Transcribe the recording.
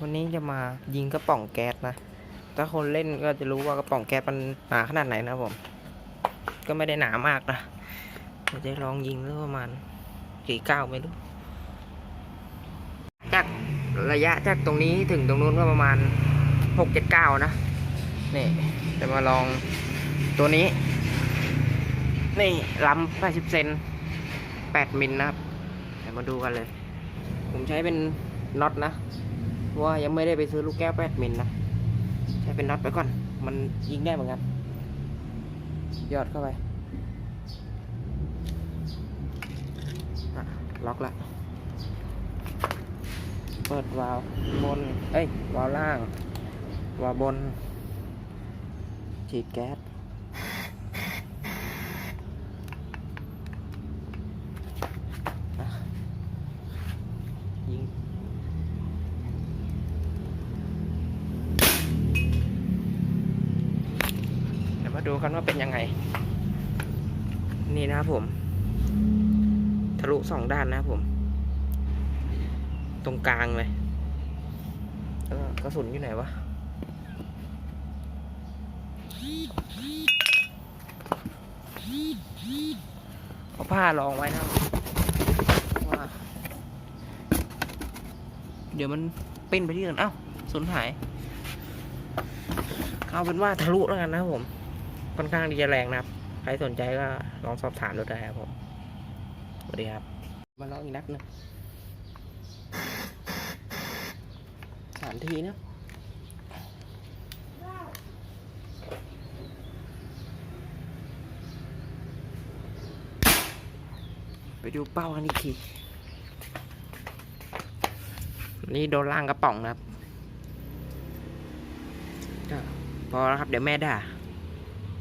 วันนี้จะมายิงกระป๋องแก๊สนะ ถ้าคนเล่นก็จะรู้ว่ากระป๋องแก๊สมันหนาขนาดไหนนะผม ก็ไม่ได้หนามากนะจะลองยิงแล้วประมาณกี่ก้าวไม่รู้ จากระยะจากตรงนี้ถึงตรงนู้นก็ประมาณหกเจ็ดเก้านะ นี่จะมาลองตัวนี้ นี่ลำแปดสิบเซนแปดมิลนะครับเดี๋ยวมาดูกันเลย ผมใช้เป็นน็อตนะ ว่ายังไม่ได้ไปซื้อลูกแก้วแปดมิลนะใช้เป็นน็อตไปก่อน มันยิงได้เหมือนกันยอดเข้าไปล็อกละ เปิดวาล์วบน เอ้ยวาล์วล่าง วาล์วบน ฉีดแก๊ส ดูกันว่าเป็นยังไง นี่นะครับผม ทะลุสองด้านนะครับผม ตรงกลางเลยกระสุนอยู่ไหนวะเอาผ้ารองไว้นะว่าเดี๋ยวมันปิ้นไปที่อื่นเอ้าสูญหายเอาเป็นว่าทะลุแล้วกันนะผม ค่อนข้างที่จะแรงนะครับ ใครสนใจก็ลองสอบถามดูได้ครับผมสวัสดีครับ มาลองอีกนัดหนึงสามทีนะไปดูเป้ากันอีกที นี่โดนล่างกระป๋องนะครับ พอแล้วครับ เดี๋ยวแม่ด่า